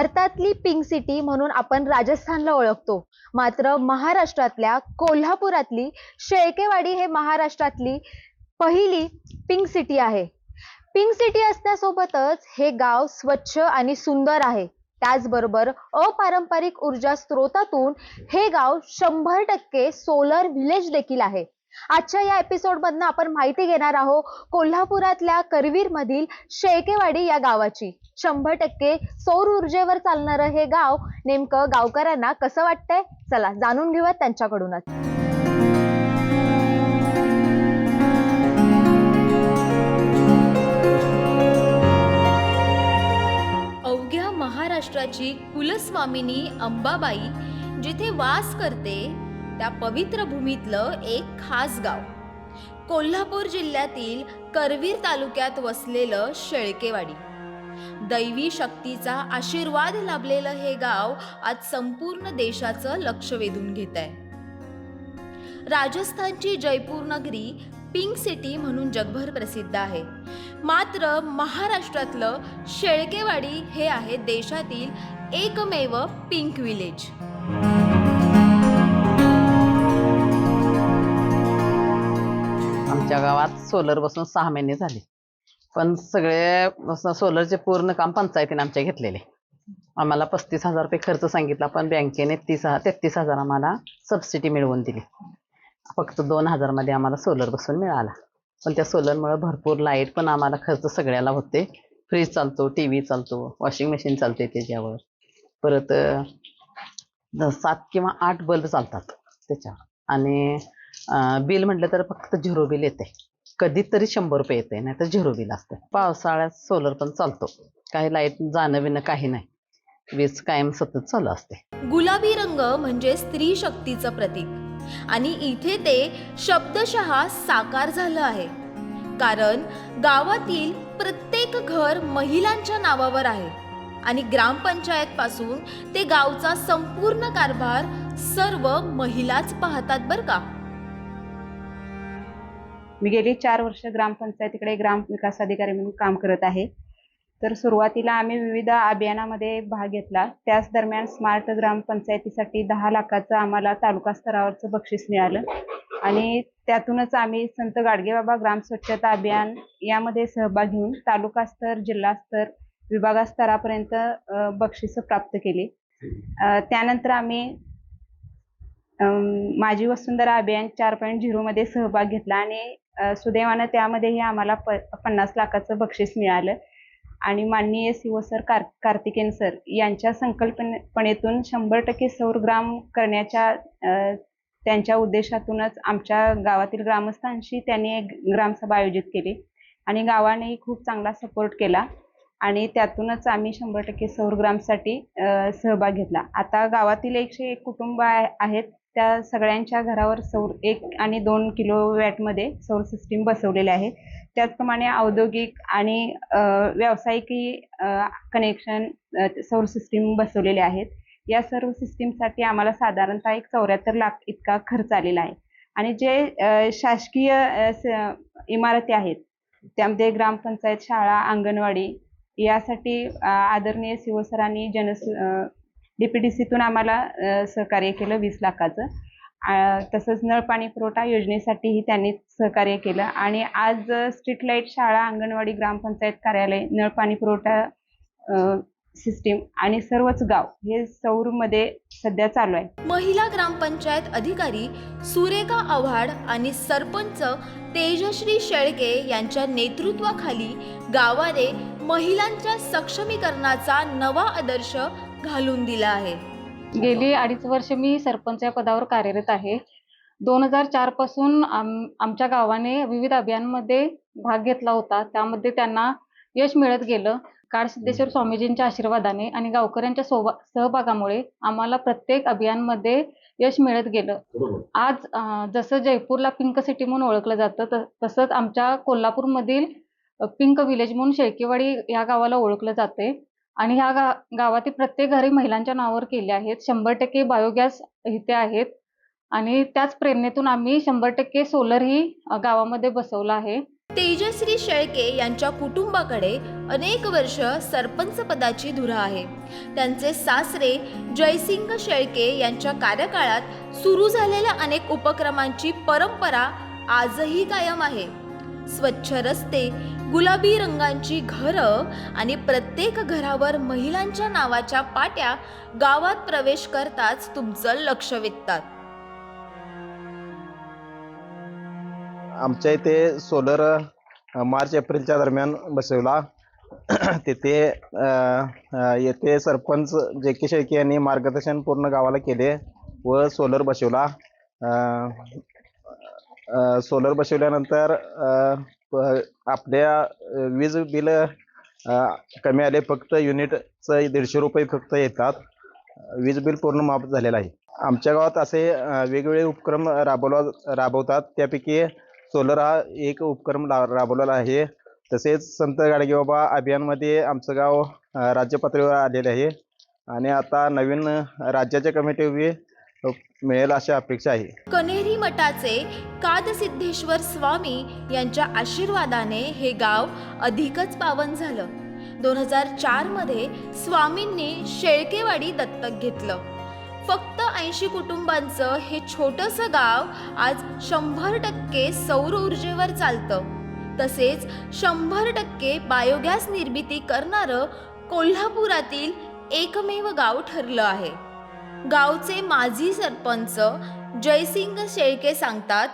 भारतातली pink city म्हणून आपण राजस्थानला ओळखतो. मात्र महाराष्ट्रातल्या कोल्हापुरातली शेळकेवाडी हे महाराष्ट्रातली पहिली पिंक सिटी आहे. पिंक सिटी असण्यासोबतच हे गाव स्वच्छ आणि सुंदर आहे. त्याचबरोबर अपारंपरिक ऊर्जा स्रोतातून हे गाव शंभर टक्के सोलर व्हिलेज देखील आहे. आजच्या या एपिसोडमधनं आपण माहिती घेणार आहोत कोल्हापुरातल्या करवीर मधील शेळकेवाडी या गावाची. शंभर टक्के सौर ऊर्जेवर चालणारं हे गाव नेमकं गावकऱ्यांना कसं वाटतंय? चला जाणून घेऊयात त्यांच्याकडूनच. अवघ्या महाराष्ट्राची कुलस्वामिनी अंबाबाई जिथे वास करते त्या पवित्र भूमीतलं एक खास गाव. कोल्हापूर जिल्ह्यातील करवीर तालुक्यात वसलेलं शेळकेवाडी. दैवी शक्तीचा आशीर्वाद लाभलेलं हे गाव आज संपूर्ण देशाचं लक्ष वेधून घेत आहे राजस्थानची जयपूर नगरी पिंक सिटी म्हणून जगभर प्रसिद्ध आहे. मात्र महाराष्ट्रातलं शेळकेवाडी हे आहे देशातील एकमेव पिंक विलेज. आमच्या गावात सोलर बसून सहा महिने झाले. पण सगळे सोलरचे पूर्ण काम पंचायतीने आमच्या घेतलेले. आम्हाला पस्तीस हजार रुपये खर्च सांगितला पण बँकेने तीस हजार तेहतीस हजार आम्हाला सबसिडी मिळवून दिली. फक्त दोन हजारमध्ये आम्हाला सोलर बसून मिळाला. पण त्या सोलरमुळे भरपूर लाइट पण आम्हाला खर्च सगळ्याला होते. फ्रीज चालतो टी व्ही चालतो वॉशिंग मशीन चालते त्याच्यावर. परत सात किंवा आठ बल्ब चालतात त्याच्यावर. आणि बिल म्हटलं तर फक्त झिरो बिल येते. कधीतरी शंभर रुपये येते नाही तर झिरो बिल असते. पावसाळ्यात सोलर पण चालतो. काही लाइट जाणं बिणं काही नाही. वीज कायम सतत चालू असते. गुलाबी रंग म्हणजे स्त्री शक्तीचं प्रतीक. आणि इथे ते शब्दशः साकार झालं आहे. कारण गावातील प्रत्येक घर महिलांच्या नावावर आहे. आणि ग्रामपंचायत पासून ते गावचा संपूर्ण कारभार सर्व महिलाच पाहतात बर का? मी गेली चार वर्ष ग्रामपंचायतीकडे ग्राम विकास अधिकारी म्हणून काम करत आहे. तर सुरुवातीला आम्ही विविध अभियानामध्ये भाग घेतला. त्याच दरम्यान स्मार्ट ग्रामपंचायतीसाठी दहा लाखाचं आम्हाला तालुका स्तरावरचं बक्षीस मिळालं. आणि त्यातूनच आम्ही संत गाडगेबाबा ग्राम स्वच्छता अभियान यामध्ये सहभाग घेऊन तालुका स्तर जिल्हा स्तर विभागास्तरापर्यंत बक्षिसं प्राप्त केली. त्यानंतर आम्ही माझी वसुंधरा अभियान चार पॉईंट झिरोमध्ये सहभाग घेतला आणि सुदैवानं त्यामध्येही आम्हाला प पन्नास लाखाचं बक्षीस मिळालं. आणि माननीय शिव सर कार कार्तिकेन सर यांच्या संकल्पनेपणेतून शंभर टक्के सौर ग्राम करण्याच्या त्यांच्या उद्देशातूनच आमच्या गावातील ग्रामस्थांशी त्यांनी एक ग्रामसभा आयोजित केली. आणि गावानेही खूप चांगला सपोर्ट केला. आणि त्यातूनच आम्ही शंभर टक्के सौर ग्रामसाठी सहभाग घेतला. आता गावातील एकशे एक कुटुंब आहे- आहेत. त्या सगळ्यांच्या घरावर सौर एक आणि दोन किलो वॅटमध्ये सौर सिस्टीम बसवलेले आहे त्याचप्रमाणे औद्योगिक आणि व्यावसायिकही कनेक्शन सौर सिस्टीम बसवलेले आहेत. या सर्व सिस्टीमसाठी आम्हाला साधारणतः एक चौऱ्याहत्तर लाख इतका खर्च आलेला आहे. आणि जे शासकीय स- इमारती आहेत त्यामध्ये ग्रामपंचायत शाळा अंगणवाडी यासाठी आदरणीय शिवसरांनी जनस डी पी डी सीतून आम्हाला सहकार्य केलं वीस लाखाचं. तसंच नळ पाणी पुरवठा योजनेसाठीही त्यांनी सहकार्य केलं. आणि आज स्ट्रीट लाइट शाळा अंगणवाडी ग्रामपंचायत कार्यालय नळ पाणी पुरवठा सिस्टीम आणि सर्वच गाव हे सौरमध्ये सध्या चालू आहे. महिला ग्रामपंचायत अधिकारी सुरेखा आव्हाड आणि सरपंच तेजश्री शेळके यांच्या नेतृत्वाखाली गावाने महिलांच्या सक्षमीकरणाचा नवा आदर्श घालून दिला आहे. गेली अडीच वर्ष मी सरपंच या पदावर कार्यरत आहे. दोन हजार चारपासून आम आमच्या गावाने विविध अभियानांमध्ये भाग घेतला होता. त्यामध्ये त्यांना यश मिळत गेलं. काळसिद्धेश्वर स्वामीजींच्या आशीर्वादाने आणि गावकऱ्यांच्या सोबा सहभागामुळे आम्हाला प्रत्येक अभियानमध्ये यश मिळत गेलं. आज जसं जयपूरला पिंक सिटी म्हणून ओळखलं जातं त- तसंच आमच्या कोल्हापूरमधील पिंक विलेज म्हणून शेळकेवाडी या गावाला ओळखलं जाते. आणि ह्या गा गावातील प्रत्येक घरी महिलांच्या नावावर केले आहेत. शंभर टक्के बायोगॅस इथे आहेत. आणि त्याच प्रेरणेतून आम्ही शंभर टक्के सोलरही गावामध्ये बसवलं आहे. तेजश्री शेळके यांच्या कुटुंबाकडे अनेक वर्ष सरपंच पदाची धुरा आहे. त्यांचे सासरे जयसिंग शेळके यांच्या कार्यकाळात सुरू झालेल्या अनेक उपक्रमांची परंपरा आजही कायम आहे. स्वच्छ रस्ते गुलाबी रंगांची घरं आणि प्रत्येक घरावर महिलांच्या नावाच्या पाट्या गावात प्रवेश करताच तुमचं लक्ष वेधतात. आमच्या इथे सोलर मार्च एप्रिलच्या दरम्यान बसवला. तिथे येथे सरपंच जे के शेळके यांनी मार्गदर्शन पूर्ण गावाला केले व सोलर बसवला. सोलर बसवल्यानंतर प- आपल्या वीज बिल कमी आले फक्त युनिटचं दीडशे रुपये फक्त येतात. वीज बिल पूर्ण माफ झालेलं आहे. आमच्या गावात असे वेगवेगळे उपक्रम राबवला राबवतात. त्यापैकी सोलर हा एक उपक्रम रा राबवलेला आहे. तसेच संत गाडगेबाबा अभियानमध्ये आमचं गाव अ, राज्य पातळीवर आहे. आणि आता नवीन राज्याच्या कमिटी मिळेल अशी अपेक्षा आहे. कनेरी मठाचे कादसिद्धेश्वर स्वामी यांच्या आशीर्वादाने हे गाव अधिकच पावन झालं. दोन हजार चारमध्ये स्वामींनी शेळकेवाडी दत्तक घेतलं. फक्त ऐंशी कुटुंबांचं हे छोटंसं गाव आज शंभर टक्के सौर ऊर्जेवर चालतं. तसेच शंभर टक्के बायोगॅस निर्मिती करणारं कोल्हापुरातील एकमेव गाव ठरलं आहे. गावचे माजी सरपंच जयसिंग शेळके सांगतात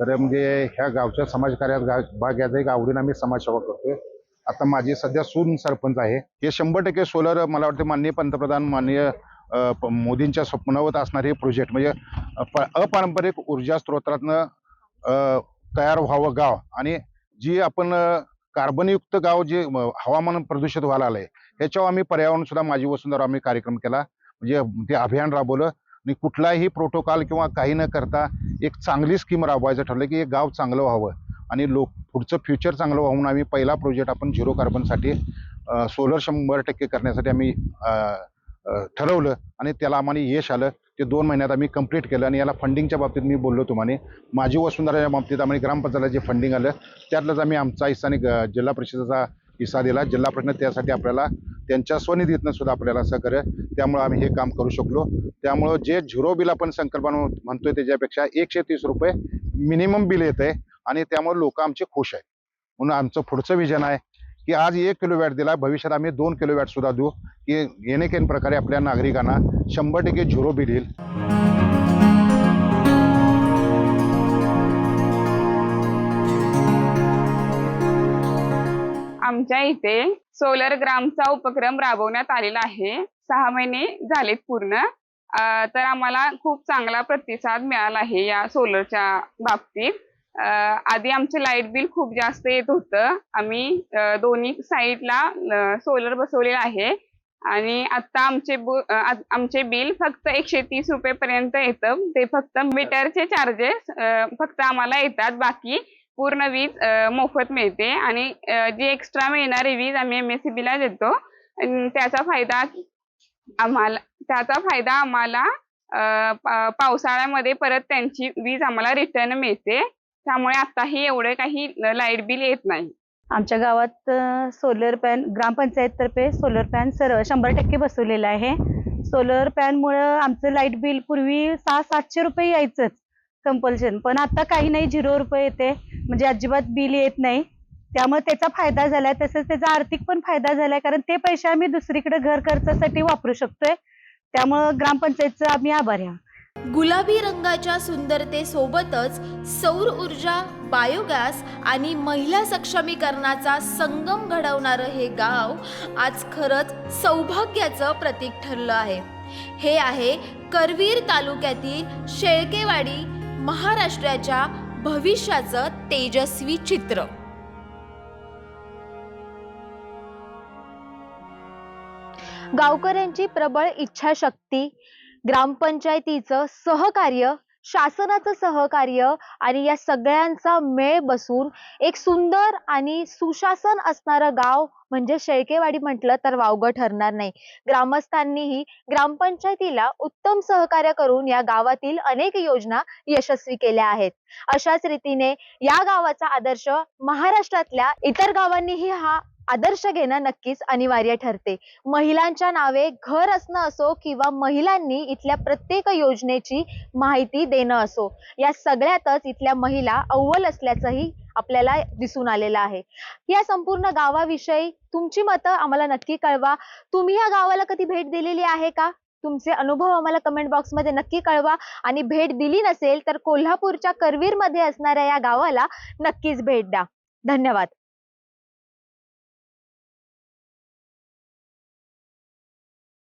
तर म्हणजे ह्या गावच्या समाजकार्यात गा भाग घ्यायचा एक आवडीनं आम्ही समाजसेवा करतोय. आता माझी सध्या सून सरपंच आहे. हे शंभर टक्के सोलर मला वाटतं माननीय पंतप्रधान माननीय मोदींच्या स्वप्नावत असणारे प्रोजेक्ट म्हणजे अपारंपरिक ऊर्जा स्रोतातनं तयार व्हावं गाव. आणि जी आपण कार्बनयुक्त गाव जे हवामान प्रदूषित व्हायला आलंय ह्याच्यावर आम्ही पर्यावरण सुद्धा माझी वसुंधरा आम्ही कार्यक्रम केला. म्हणजे ते अभियान राबवलं आणि कुठलाही प्रोटोकॉल किंवा काही न करता एक चांगली स्कीम राबवायचं ठरलं की एक गाव चांगलं व्हावं. आणि लोक पुढचं फ्युचर चांगलं व्हावून आम्ही पहिला प्रोजेक्ट आपण झिरो कार्बनसाठी सोलर शंभर टक्के करण्यासाठी आम्ही ठरवलं आणि त्याला आम्हाला यश आलं. ते दोन महिन्यात आम्ही कंप्लीट केलं आणि याला फंडिंगच्या बाबतीत मी बोललो तुम्हाला माझी वसुंधराच्या बाबतीत आम्ही ग्रामपंचायतला जे फंडिंग आलं त्यातलंच आम्ही आमचा हिस्सा आणि जिल्हा परिषदेचा हिस्सा दिला जिल्हा परिषद त्यासाठी आपल्याला त्यांच्या स्वनिधीतनं सुद्धा आपल्याला सहकार्य त्यामुळे आम्ही हे काम करू शकलो. त्यामुळं जे झिरो बिल आपण संकल्पना म्हणतोय त्याच्यापेक्षा एकशे तीस रुपये मिनिमम बिल येत आहे आणि त्यामुळे लोक आमचे खुश आहेत. म्हणून आमचं पुढचं विजन आहे की आज एक किलो वॅट दिला भविष्यात आम्ही दोन किलो वॅट सुद्धा देऊ. की येणेकेन प्रकारे आपल्या नागरिकांना शंभर टक्के झिरो बिल येईल. आमच्या इथे सोलर ग्रामचा उपक्रम राबवण्यात आलेला आहे. सहा महिने झालेत पूर्ण. तर आम्हाला खूप चांगला प्रतिसाद मिळाला आहे या सोलरच्या बाबतीत. आधी आमचे लाइट बिल खूप जास्त येत होतं. आम्ही दोन्ही साईडला सोलर बसवलेलं आहे. आणि आता आमचे आमचे बिल फक्त एकशे तीस रुपये पर्यंत येतं. ते फक्त मीटरचे चार्जेस फक्त आम्हाला येतात. बाकी पूर्ण वीज मोफत मिळते आणि जी एक्स्ट्रा मिळणारी वीज आम्ही एम एस सी बीला देतो. त्याचा फायदा आम्हाला त्याचा फायदा आम्हाला पावसाळ्यामध्ये परत त्यांची वीज आम्हाला रिटर्न मिळते. त्यामुळे आताही एवढे काही लाइट बिल येत नाही. आमच्या गावात सोलर पॅन ग्रामपंचायततर्फे सोलर पॅन सर्व शंभर टक्के बसवलेलं आहे. सोलर पॅनमुळं आमचं लाइट बिल पूर्वी सहा सातशे रुपये यायचंच. कंपल्शन पण आता काही नाही झिरो रुपये येते. म्हणजे अजिबात बिल येत नाही. त्यामुळे त्याचा फायदा झालाय. तसंच त्याचा आर्थिक पण फायदा झालाय. कारण ते पैसे आम्ही दुसरीकडे घर खर्चासाठी वापरू शकतोय. त्यामुळं ग्रामपंचायतचं आम्ही आभारी आहोत. गुलाबी रंगाच्या सुंदरतेसोबतच सौर ऊर्जा बायोगॅस आणि महिला सक्षमीकरणाचा संगम घडवणारं हे गाव आज खरंच सौभाग्याचं प्रतीक ठरलं आहे. हे आहे करवीर तालुक्यातील शेळकेवाडी महाराष्ट्राच्या भविष्याचं तेजस्वी चित्र. गावकऱ्यांची प्रबळ इच्छाशक्ती ग्रामपंचायतीचं सहकार्य शासनाचं सहकार्य आणि या सगळ्यांचा मेळ बसून एक सुंदर आणि सुशासन असणारं गाव म्हणजे शेळकेवाडी म्हटलं तर वावगं ठरणार नाही. ग्रामस्थांनीही ग्रामपंचायतीला उत्तम सहकार्य करून या गावातील अनेक योजना यशस्वी केल्या आहेत. अशाच रीतीने या गावाचा आदर्श महाराष्ट्रातल्या इतर गावांनीही हा आदर्श घेणं नक्कीच अनिवार्य ठरते. महिलांच्या नावे घर असणं असो किंवा महिलांनी इथल्या प्रत्येक योजनेची माहिती देणं असो या सगळ्यातच इथल्या महिला अव्वल असल्याचंही आपल्याला दिसून आलेलं आहे. या संपूर्ण गावाविषयी तुमची मतं आम्हाला नक्की कळवा. तुम्ही या गावाला कधी भेट दिलेली आहे का? तुमचे अनुभव आम्हाला कमेंट बॉक्समध्ये नक्की कळवा. आणि भेट दिली नसेल तर कोल्हापूरच्या करवीरमध्ये असणाऱ्या या गावाला नक्कीच भेट द्या. धन्यवाद.